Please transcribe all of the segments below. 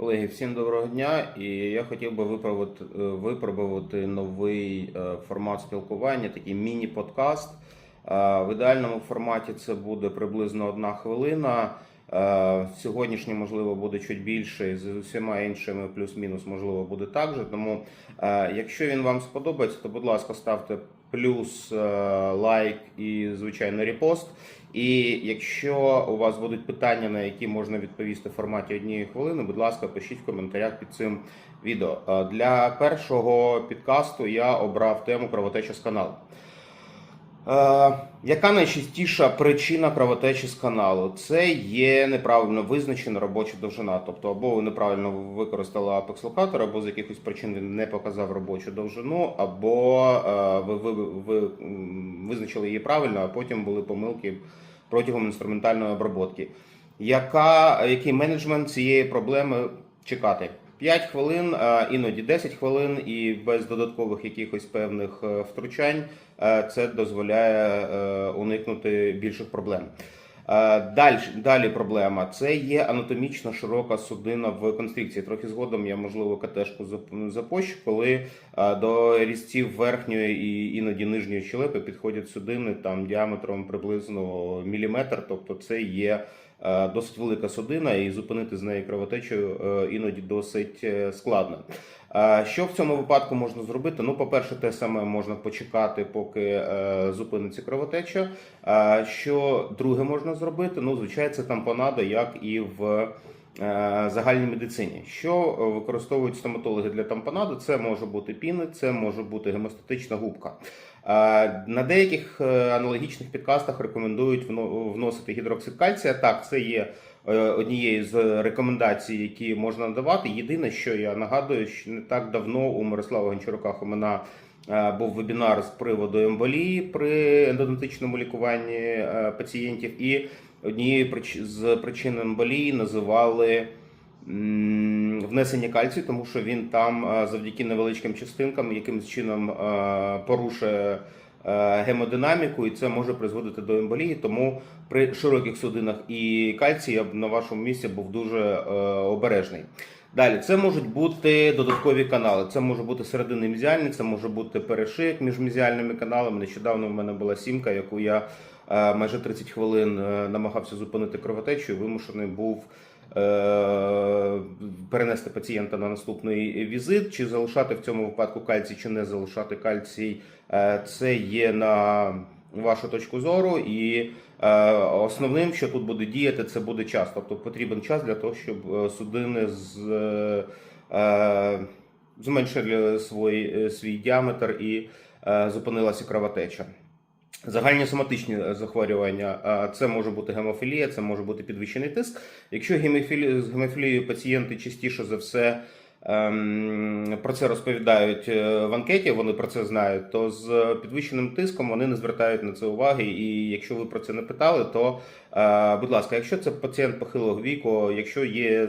Колеги, всім доброго дня. І я хотів би випробувати, е, випробувати новий е, формат спілкування, такий міні-подкаст. Е, В ідеальному форматі це буде приблизно одна хвилина. Сьогоднішній, можливо, буде чуть більше, з усіма іншими плюс-мінус, можливо, буде так же. Тому, якщо він вам сподобається, то, будь ласка, ставте плюс, е, лайк і, звичайно, репост. І якщо у вас будуть питання, на які можна відповісти в форматі однієї хвилини, будь ласка, пишіть в коментарях під цим відео. Е, Для першого підкасту я обрав тему кровотеча з каналу. Е, яка найчастіша причина кровотечі з каналу? Це є неправильно визначена робоча довжина. Тобто, або ви неправильно використали апекс локатор, або з якихось причин він не показав робочу довжину, або е, ви, ви, ви визначили її правильно, а потім були помилки протягом інструментальної обробки. Яка, який менеджмент цієї проблеми чекати? 5 хвилин, а іноді 10 хвилин, і без додаткових якихось певних е, втручань е, це дозволяє е, уникнути більших проблем. Далі, далі проблема це є анатомічно широка судина в констрикції. Трохи згодом я можливо катешку зап- запущу, коли е, до різців верхньої і іноді нижньої щелепи підходять судини там діаметром приблизно міліметр. Тобто це є е, досить велика судина, і зупинити з неї кровотечу е, іноді досить е, складно. Що в цьому випадку можна зробити? Ну, по-перше, те саме можна почекати, поки е, зупиниться кровотеча. Що друге можна зробити? Ну, звичайно, це тампонада, як і в е, загальній медицині. Що е, використовують стоматологи для тампонади? Це може бути піни, це може бути гемостатична губка. На деяких аналогічних підкастах рекомендують вносити гідроксид кальція. Так, це є однією з рекомендацій, які можна надавати. Єдине, що я нагадую, що не так давно у Мирослава Гончарука Хомина е, був вебінар з приводу емболії при ендодонтичному лікуванні е, пацієнтів, і однією з причин емболії називали внесення кальцію, тому що він там е, завдяки невеличким частинкам якимось чином е, порушує е, гемодинаміку, і це може призводити до емболії. Тому при широких судинах і кальцій я б на вашому місці був дуже е, обережний. Далі, це можуть бути додаткові канали. Це може бути середини мізіальні, це може бути перешийок між мізіальними каналами. Нещодавно в мене була сімка, яку я е, майже 30 хвилин е, намагався зупинити кровотечу і вимушений був е, перенести пацієнта на наступний візит, чи залишати в цьому випадку кальцій, чи не залишати кальцій. Е, Це є на вашу точку зору, і е, основним, що тут буде діяти, це буде час. Тобто потрібен час для того, щоб е, судини з, е, е, зменшили свій, е, свій діаметр і е, зупинилася кровотеча. Загальні соматичні захворювання це може бути гемофілія, це може бути підвищений тиск. Якщо гемофілі... з гемофілією пацієнти частіше за все ем, про це розповідають е, в анкеті, вони про це знають, то з підвищеним тиском вони не звертають на це уваги. І якщо ви про це не питали, то е, будь ласка, якщо це пацієнт похилого віку, якщо є е,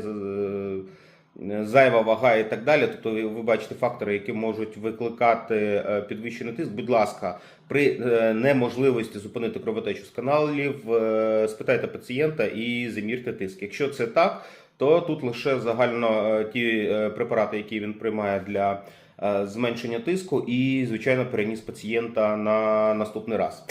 зайва вага і так далі, тобто ви, бачите фактори, які можуть викликати е, підвищений тиск. Будь ласка, при е, неможливості зупинити кровотечу з каналів, е, спитайте пацієнта і замірте тиск. Якщо це так, то тут лише загально е, ті е, препарати, які він приймає для е, зменшення тиску, і звичайно переніс пацієнта на наступний раз.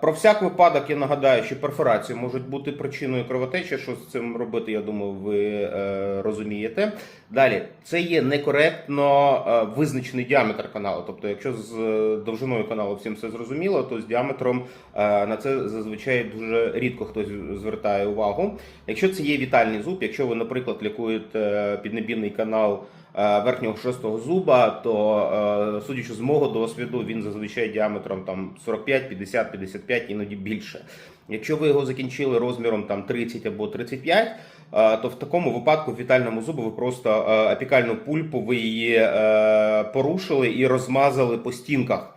Про всяк випадок я нагадаю, що перфорації можуть бути причиною кровотечі. Що з цим робити, я думаю, ви е, розумієте. Далі, це є некоректно е, визначений діаметр каналу. Тобто, якщо з е, довжиною каналу всім все зрозуміло, то з діаметром е, на це зазвичай дуже рідко хтось звертає увагу. Якщо це є вітальний зуб, якщо ви, наприклад, лікуєте піднебінний канал верхнього шостого зуба, то судячи з мого досвіду, він зазвичай діаметром там 45, 50, 55, іноді більше. Якщо ви його закінчили розміром там 30 або 35, е, то в такому випадку вітальному зубу ви просто е, апікальну пульпу ви її е, порушили і розмазали по стінках.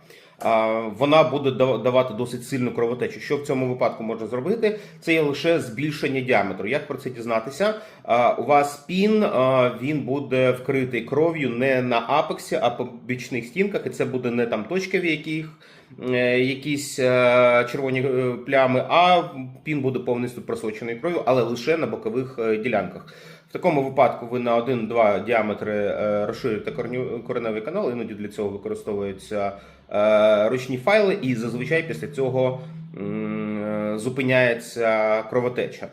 Вона буде давати досить сильну кровотечу. Що в цьому випадку можна зробити? Це є лише збільшення діаметру. Як про це дізнатися? У вас пін він буде вкритий кров'ю не на апексі, а по бічних стінках, і це буде не там точки, в яких е, якісь е, червоні е, плями, а пін буде повністю просочений кров'ю, але лише на бокових ділянках. В такому випадку ви на 1-2 діаметри е, розширюєте кореневий канал, іноді для цього використовуються е, ручні файли, і зазвичай після цього е, зупиняється кровотеча.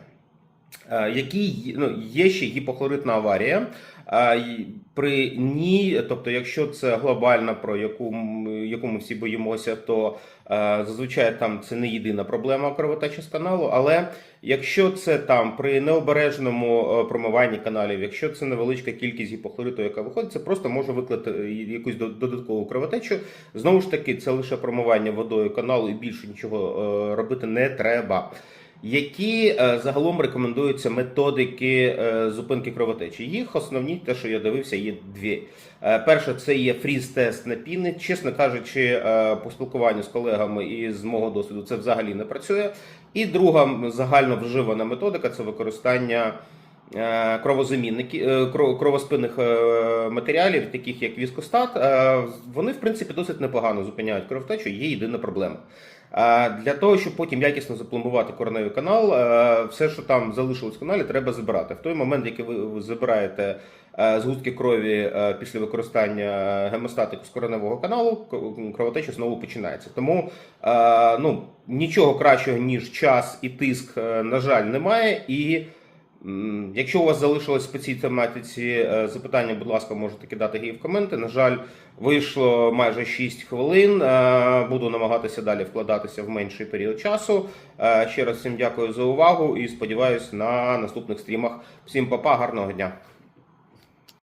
Е, Які ну, є ще гіпохлоритна аварія. При ній, тобто, якщо це глобальна, про яку, яку ми всі боїмося, то е, зазвичай там це не єдина проблема кровотечі з каналу. Але якщо це там при необережному е, промиванні каналів, якщо це невеличка кількість гіпохлориту, яка виходить, це просто може викликати е, якусь додаткову кровотечу. Знову ж таки, це лише промивання водою каналу і більше нічого е, робити не треба. Які е, загалом рекомендуються методики е, зупинки кровотечі? Їх основні, те, що я дивився, є дві. Е, перше, це є фріз-тест на піни. Чесно кажучи, по спілкуванню з колегами і з мого досвіду це взагалі не працює. І друга загально вживана методика це використання кровозамінників, кровоспинних матеріалів, таких як віскостат. Вони, в принципі, досить непогано зупиняють кровотечу. Є єдина проблема. Для того, щоб потім якісно запломбувати кореневий канал, е, все, що там залишилось в каналі, треба забирати. В той момент, який ви забираєте е, згустки крові е, після використання гемостатику з кореневого каналу, кровотеча знову починається. Тому ну, нічого кращого, ніж час і тиск, на жаль, немає. І якщо у вас залишилось по цій тематиці е, запитання, будь ласка, можете кидати її в коменти. На жаль, Вийшло майже 6 хвилин. Е, Буду намагатися далі вкладатися в менший період часу. Е, Ще раз всім дякую за увагу і сподіваюся на наступних стрімах. Всім па-па, гарного дня!